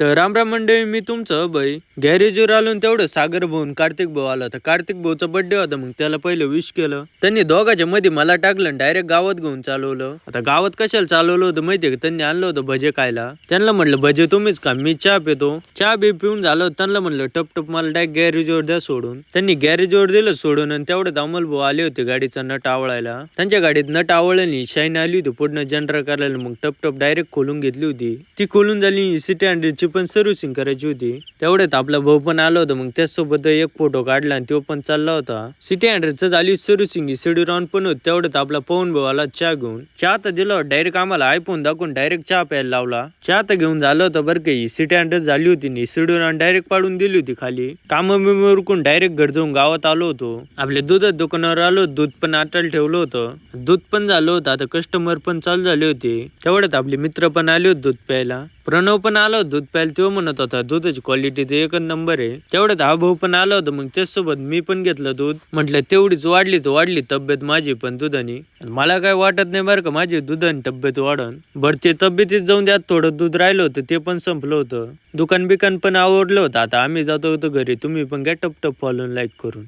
तर रामराम मंडळी मी तुमचं अभय गॅरेजवर आलो तेवढं सागर भाऊन कार्तिक भाऊ आला. तर कार्तिक भाऊचा बर्थडे होता मग त्याला पहिलं विश केलं. त्यांनी दोघांच्या मध्ये मला टाकलं डायरेक्ट गावात घेऊन चालवलं. आता गावात कशाला चालवलं होतं माहितीये का? त्यांनी आणलं होतं भजे खायला. त्यांना म्हणलं भजे तुम्हीच का मी चहा पितो. चहा बी पिऊन झालं त्यांना म्हणलं टप टप मला डायरेक्ट गॅरेजवर द्या सोडून. त्यांनी गॅरेजवर दिलं सोडून आणि तेवढ्यात अमोल भाऊ आले होते गाडीचा नट आवळायला. त्यांच्या गाडीत नट आवळली शाईन आली होती पूर्ण जनरल करायला. मग टप टप डायरेक्ट खोलून घेतली होती. ती खोलून झाली सिटी हंड्रेडची पण सर्व्हिसिंग करायची होती. तेवढ्यात आपला भाऊ पण आला होता मग त्याचसोबत एक फोटो काढला आणि तो पण चालला होता. सिटी हंड्रेडचं झाली सर्व्हिसिंग सिडी राऊंड पण होत. तेवढ्यात आपला पवन भाऊ आला चहा घेऊन. चहा तर दिला डायरेक्ट आम्हाला आयफोन दाखवून डायरेक्ट चहा प्यायला लावला. चहा तर घेऊन झालं होतं बरं काही सिटी हंड्रेड झाली होती नी सिडी राऊंड डायरेक्ट पाडून दिली होती खाली. काम उरकून डायरेक्ट घर जाऊन गावात आलो होतो. आपल्या दुधात दुकानावर आलो दूध पण आटायला ठेवलं होतं. दूध पण झालं होतं आता कस्टमर पण चालू झाले होते. तेवढ्यात आपले मित्र पण आले होते दूध प्यायला. प्रणव पण आला होता दूध प्यायला तो म्हणत होता दुधाची क्वालिटी तर एकच नंबर आहे. तेवढ्यात हा भाऊ पण आला होता मग त्याचसोबत मी पण घेतलं दूध. म्हटलं तेवढीच वाढली तर वाढली तब्येत माझी पण दुधानी. आणि मला काय वाटत नाही बरं का माझी दुधाने तब्येत वाढन. बरं ते तब्येतीत जाऊन द्यात थोडं दूध राहिलं होतं ते पण संपलं होतं. दुकान बिकान पण आवडलं होतं. आता आम्ही जातो होतो घरी तुम्ही पण घ्या टप टप फॉलो लाईक करून.